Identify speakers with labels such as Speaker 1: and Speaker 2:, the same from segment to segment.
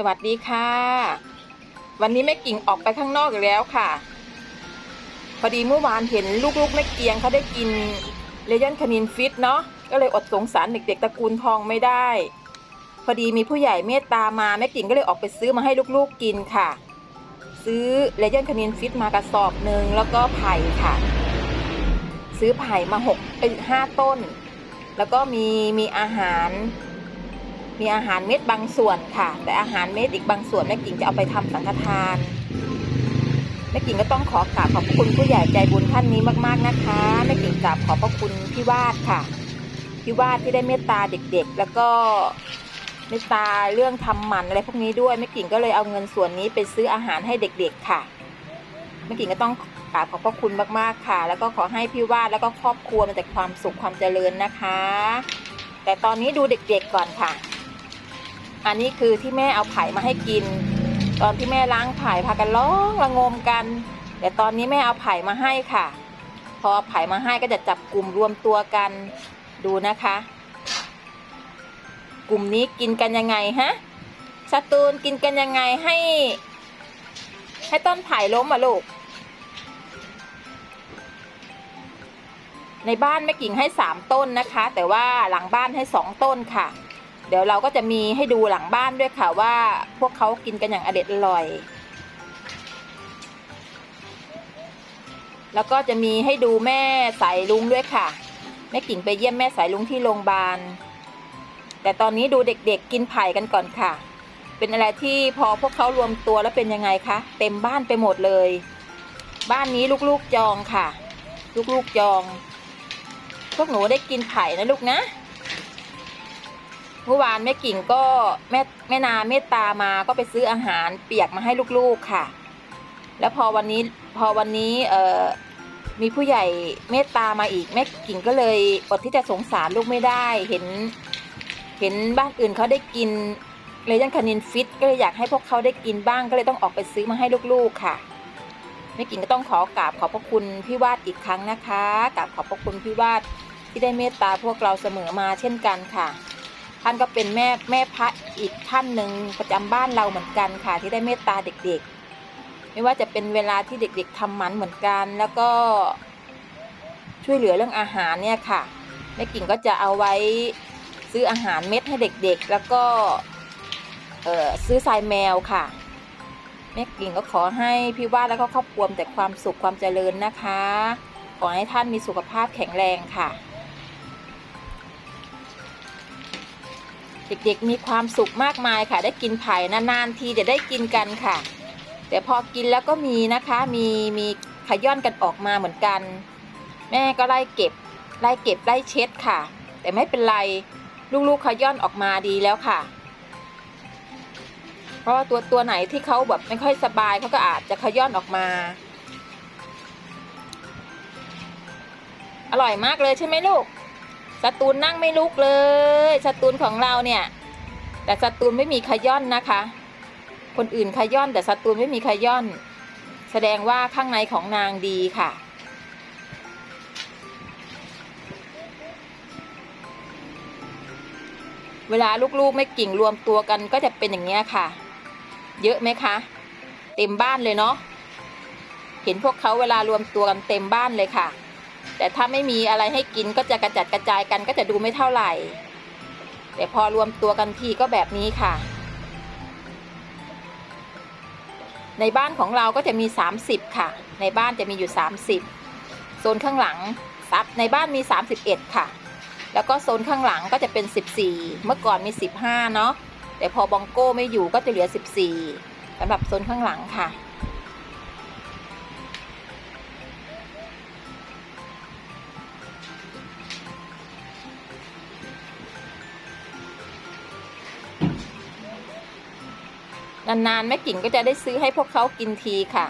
Speaker 1: สวัสดีค่ะ วันนี้แม่กิ่งออกไปข้างนอกอีกแล้วค่ะ พอดีเมื่อวานเห็นลูกๆแม่เกียงเขาได้กินเลยอนคานินฟิตเนาะก็เลยอดสงสารเด็กๆตระกูลทองไม่ได้ พอดีมีผู้ใหญ่เมตตามาแม่กิ่งก็เลยออกไปซื้อมาให้ลูกๆกินค่ะ ซื้อเลยอนคานินฟิตมากระสอบหนึ่งแล้วก็ไผ่ค่ะ ซื้อไผ่มาหกเอ้ยห้าต้น แล้วก็มีมีอาหาร มีอาหารเม็ดบางส่วนค่ะ แต่อาหารเม็ดอีกบางส่วนแม่กิ่งจะเอาไปทำสังฆทานแม่กิ่งก็ต้องขอกราบขอบคุณผู้ใหญ่ใจบุญท่านนี้มากๆนะคะแม่กิ่งกราบขอบพระคุณพี่วาดค่ะพี่วาดที่ได้เมตตาเด็กๆ แล้วก็เมตตาเรื่องทำหมันอะไรพวกนี้ด้วยแม่กิ่งก็เลยเอาเงินส่วนนี้ไปซื้ออาหารให้เด็ก ๆค่ะแม่กิ่งก็ต้องกราบขอบพระคุณมากๆค่ะ แล้วก็ขอให้พี่วาดแล้วก็ครอบครัวมีแต่ความสุขความเจริญนะคะ แต่ตอนนี้ดูเด็กๆก่อนค่ะ อันนี้คือที่แม่เอาไผ่มาให้กิน ตอนที่แม่ล้างไผ่พากันร้องระงมกัน แต่ตอนนี้แม่เอาไผ่มาให้ค่ะ พอเอาไผ่มาให้ก็จะจับกลุ่มรวมตัวกันดูนะคะ กลุ่มนี้กินกันยังไงฮะสตูนกินกันยังไงให้ ให้ต้นไผ่ล้มอะลูก ในบ้านแม่กิ่งให้สามต้นนะคะ แต่ว่าหลังบ้านให้สองต้นค่ะ เดี๋ยวเราก็จะมีให้ดูหลังบ้านด้วยค่ะว่าพวกเขากินกันอย่างอเด็ดอร่อย แล้วก็จะมีให้ดูแม่สายลุงด้วยค่ะแม่กิ่งไปเยี่ยมแม่สายลุงที่โรงพยาบาล แต่ตอนนี้ดูเด็กๆกินไผ่กันก่อนค่ะ เป็นอะไรที่พอพวกเขารวมตัวแล้วเป็นยังไงคะเต็มบ้านไปหมดเลย บ้านนี้ลูกๆจองค่ะ ลูกๆจอง พวกหนูได้กินไผ่นะลูกนะ เมื่อวานแม่กิ่งก็แม่แม่นาเมตตามาก็ไปซื้ออาหารเปียกมาให้ลูกๆค่ะ แล้วพอวันนี้พอวันนี้เอ่อมีผู้ใหญ่เมตตามาอีกแม่กิ่งก็เลยอดที่จะสงสารลูกไม่ได้เห็น เห็นบ้านอื่นเขาได้กินเลยยังคานินฟิตก็เลยอยากให้พวกเขาได้กินบ้างก็เลยต้องออกไปซื้อมาให้ลูกๆค่ะแม่กิ่งก็ต้องขอกราบขอบพระคุณพี่วาดอีกครั้งนะคะกราบขอบพระคุณพี่วาดที่ได้เมตตาพวกเราเสมอมาเช่นกันค่ะ ท่านก็เป็นแม่แม่พระอีกท่านหนึ่งประจำบ้านเราเหมือนกันค่ะ ที่ได้เมตตาเด็กๆ ไม่ว่าจะเป็นเวลาที่เด็กๆทำหมันเหมือนกัน แล้วก็ช่วยเหลือเรื่องอาหารเนี่ยค่ะแม่กิ่งก็จะเอาไว้ซื้ออาหารเม็ดให้เด็กๆ แล้วก็เออซื้อทรายแมวค่ะแม่กิ่งก็ขอให้พี่ว่าแล้วก็ครอบครัวมีแต่ความสุขความเจริญนะคะ ขอให้ท่านมีสุขภาพแข็งแรงค่ะ เด็กๆ มีความสุขมากมายค่ะ ได้กินไผ่นานๆทีจะได้กินกันค่ะ แต่พอกินแล้วก็มีนะคะมีมีขย้อนกันออกมาเหมือนกัน แม่ก็ไล่เก็บไล่เก็บไล่เช็ดค่ะ แต่ไม่เป็นไรลูกๆขย้อนออกมาดีแล้วค่ะ เพราะว่าตัวตัวไหนที่เขาแบบไม่ค่อยสบายเขาก็อาจจะขย้อนออกมา อร่อยมากเลยใช่ไหมลูก สตูนนั่งไม่ลุกเลยสตูนของเราเนี่ย แต่สตูนไม่มีขย้อนนะคะ คนอื่นขย้อนแต่สตูนไม่มีขย้อน แสดงว่าข้างในของนางดีค่ะ เวลาลูกๆไม่กิ่งรวมตัวกันก็จะเป็นอย่างเงี้ยค่ะ เยอะไหมคะ เต็มบ้านเลยเนาะเห็นพวกเขาเวลารวมตัวกันเต็มบ้านเลยค่ะ แต่ถ้าไม่มีอะไรให้กินก็จะกระจัดกระจายกันก็จะดูไม่เท่าไหร่ แต่พอรวมตัวกันทีก็แบบนี้ค่ะ ในบ้านของเราก็จะมี 30 ค่ะ ในบ้านจะมีอยู่ 30 โซนข้างหลังซับในบ้านมี 31 ค่ะ แล้วก็โซนข้างหลังก็จะเป็น 14 เมื่อก่อนมี 15 เนาะแต่พอบองโก้ไม่อยู่ก็จะเหลือ 14สำหรับโซนข้างหลังค่ะ นานๆแม่กิ่งก็จะได้ซื้อให้พวกเขากินทีค่ะ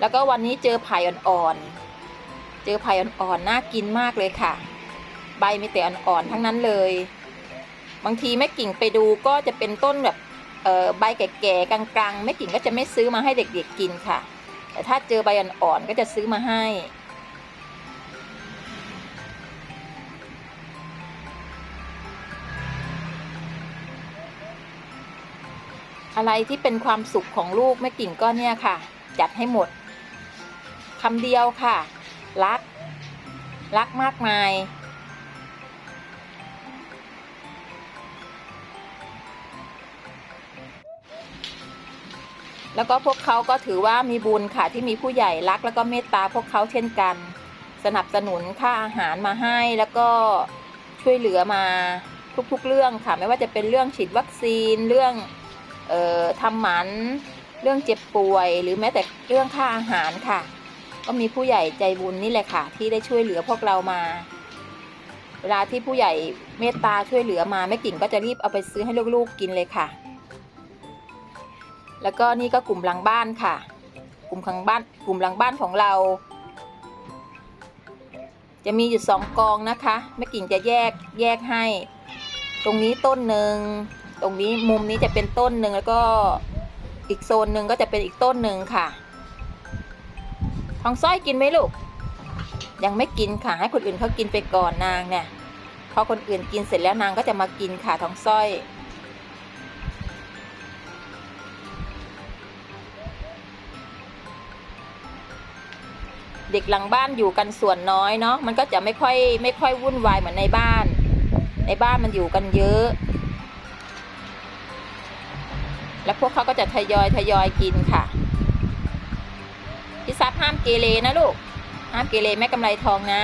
Speaker 1: แล้วก็วันนี้เจอไผ่อ่อนๆ เจอไผ่อ่อนๆ น่ากินมากเลยค่ะ ใบมีแต่อ่อนๆ ทั้งนั้นเลย บางทีแม่กิ่งไปดูก็จะเป็นต้นแบบใบแก่ๆ กลางๆ แม่กิ่งก็จะไม่ซื้อมาให้เด็กๆ กินค่ะ แต่ถ้าเจอใบอ่อนๆ ก็จะซื้อมาให้ อะไรที่เป็นความสุขของลูกแม่กิ่งก็เนี่ยค่ะ จัดให้หมดคำเดียวค่ะ รัก รักมากมาย แล้วก็พวกเขาก็ถือว่ามีบุญค่ะที่มีผู้ใหญ่รักแล้วก็เมตตาพวกเขาเช่นกัน สนับสนุนค่าอาหารมาให้แล้วก็ช่วยเหลือมาทุกๆเรื่องค่ะ ไม่ว่าจะเป็นเรื่องฉีดวัคซีนเรื่อง ทำหมันเรื่องเจ็บป่วย หรือแม้แต่เรื่องค่าอาหารค่ะ ก็มีผู้ใหญ่ใจบุญนี่แหละค่ะ ที่ได้ช่วยเหลือพวกเรามา เวลาที่ผู้ใหญ่เมตตาช่วยเหลือมาแม่กิ่งก็จะรีบเอาไปซื้อให้ลูกๆกินเลยค่ะ แล้วก็นี่ก็กลุ่มหลังบ้านค่ะ กลุ่มข้างบ้านกลุ่มหลังบ้านของเรา จะมีอยู่สองกองนะคะแม่กิ่งจะแยกแยกให้ ตรงนี้ต้นหนึ่ง ตรงนี้มุมนี้จะเป็นต้นหนึ่งแล้วก็อีกโซนหนึ่งก็จะเป็นอีกต้นหนึ่งค่ะ ทองสร้อยกินไหมลูก ยังไม่กินค่ะ ให้คนอื่นเขากินไปก่อนนางเนี่ย พอคนอื่นกินเสร็จแล้วนางก็จะมากินค่ะทองสร้อย เด็กหลังบ้านอยู่กันส่วนน้อยเนาะ มันก็จะไม่ค่อยไม่ค่อยวุ่นวายเหมือนในบ้าน ในบ้านมันอยู่กันเยอะ แล้วพวกเขาก็จะทยอยทยอยกินค่ะพี่ซับห้ามเกเรนะลูก ห้ามเกเรแม่กำไรทองนะ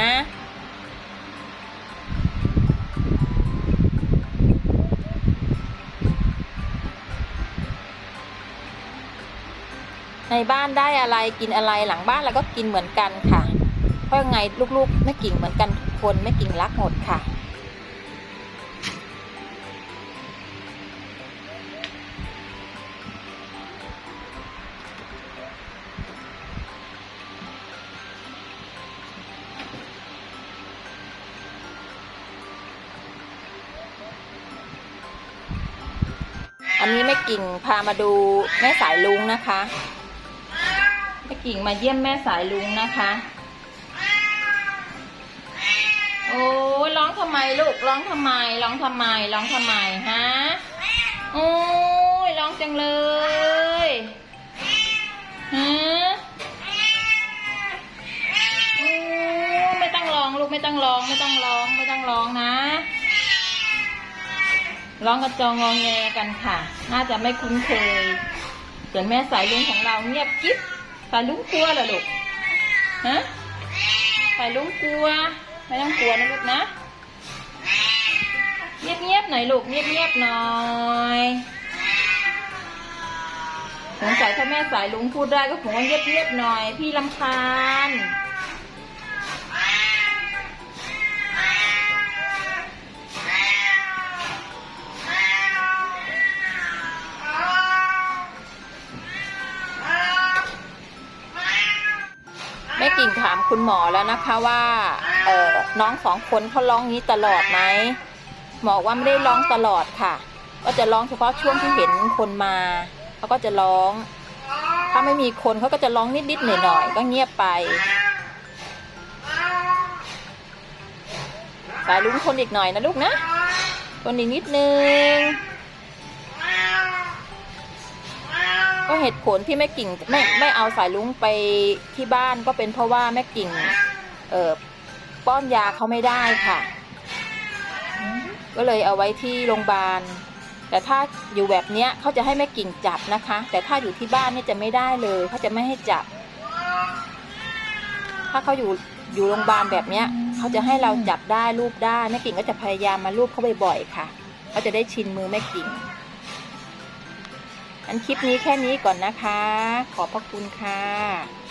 Speaker 1: ในบ้านได้อะไรกินอะไรหลังบ้านเราก็กินเหมือนกันค่ะ เพราะยังไงลูกๆแม่กิ่งเหมือนกันทุกคนแม่กิ่งรักหมดค่ะ กิ่งพามาดูแม่สายลุงนะคะแม่กิ่งมาเยี่ยมแม่สายลุงนะคะ โอ้ยร้องทำไมลูกร้องทำไมร้องทำไมร้องทำไมฮะโอ้ยร้องจังเลยฮะโอ้ไม่ต้องร้องลูกไม่ต้องร้องไม่ต้องร้องไม่ต้องร้องนะ ร้องกระจองงองแงกันค่ะ น่าจะไม่คุ้นเคยส่วนแม่สายลุงของเราเงียบกิ๊บสายลุงกลัวเหรอลูกฮะสายลุงกลัว ไม่ต้องกลัวนะลูกนะ เงียบๆหน่อยลูกเงียบๆหน่อยสงสัยถ้าแม่สายลุงพูดได้ก็คงว่าเงียบๆหน่อย พี่ลำคาญ คุณหมอแล้วนะคะว่าเออน้องสองคนเขาร้องนี้ตลอดไหมหมอว่าไม่ได้ร้องตลอดค่ะ ก็จะร้องเฉพาะช่วงที่เห็นคนมาเขาก็จะร้อง ถ้าไม่มีคนเขาก็จะร้องนิดๆหน่อยๆก็เงียบไปสายลุ้งคนอีกหน่อยนะลูกนะคนอีกนิดนึง ก็เหตุผลที่แม่กิ่งไม่ไม่เอาสายลุงไปที่บ้านก็เป็นเพราะว่าแม่กิ่ง เออป้อนยาเขาไม่ได้ค่ะ ก็เลยเอาไว้ที่โรงพยาบาล แต่ถ้าอยู่แบบเนี้ยเขาจะให้แม่กิ่งจับนะคะ แต่ถ้าอยู่ที่บ้านเนี่ยจะไม่ได้เลยเขาจะไม่ให้จับ ถ้าเขาอยู่อยู่โรงพยาบาลแบบเนี้ยเขาจะให้เราจับได้รูปได้แม่กิ่งก็จะพยายามมารูปเขาบ่อยๆค่ะเขาจะได้ชินมือแม่กิ่ง อันคลิปนี้แค่นี้ก่อนนะคะ ขอบพระคุณค่ะ